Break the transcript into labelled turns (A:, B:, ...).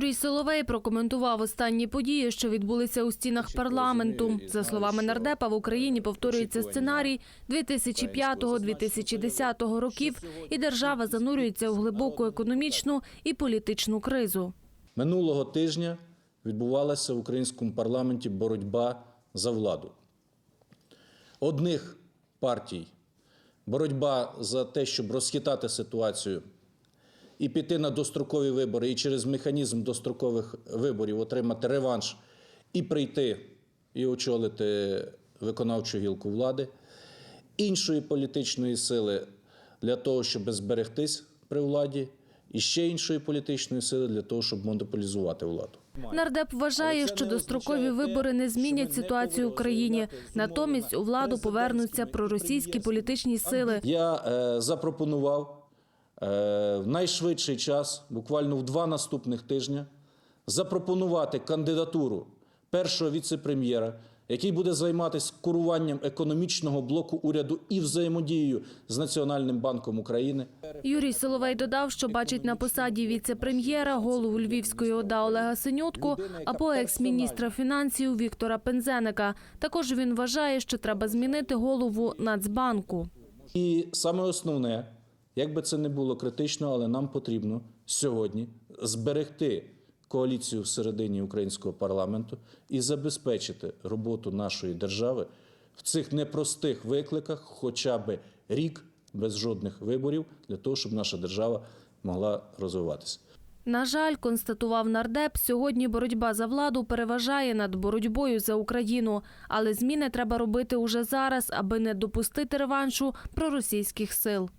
A: Юрій Соловей прокоментував останні події, що відбулися у стінах парламенту. За словами нардепа, в Україні повторюється сценарій 2005-2010 років, і держава занурюється у глибоку економічну і політичну кризу.
B: Минулого тижня відбувалася в українському парламенті боротьба за владу. Одних партій боротьба за те, щоб розхитати ситуацію і піти на дострокові вибори, і через механізм дострокових виборів отримати реванш і прийти і очолити виконавчу гілку влади, іншої політичної сили для того, щоб зберегтись при владі, і ще іншої політичної сили для того, щоб монополізувати владу.
A: Нардеп вважає, що дострокові вибори не змінять ситуацію в країні. Натомість у владу повернуться проросійські політичні сили.
B: Я е, запропонував в найшвидший час, буквально в два наступних тижня, запропонувати кандидатуру першого віце-прем'єра, який буде займатися куруванням економічного блоку уряду і взаємодією з Національним банком України.
A: Юрій Соловей додав, що бачить на посаді віце-прем'єра голову Львівської ОДА Олега Синютку або екс-міністра фінансів Віктора Пензеника. Також він вважає, що треба змінити голову Нацбанку.
B: І саме основне, як би це не було критично, але нам потрібно сьогодні зберегти коаліцію всередині українського парламенту і забезпечити роботу нашої держави в цих непростих викликах, хоча б рік без жодних виборів, для того, щоб наша держава могла розвиватися.
A: На жаль, констатував нардеп, сьогодні боротьба за владу переважає над боротьбою за Україну, але зміни треба робити уже зараз, аби не допустити реваншу проросійських сил.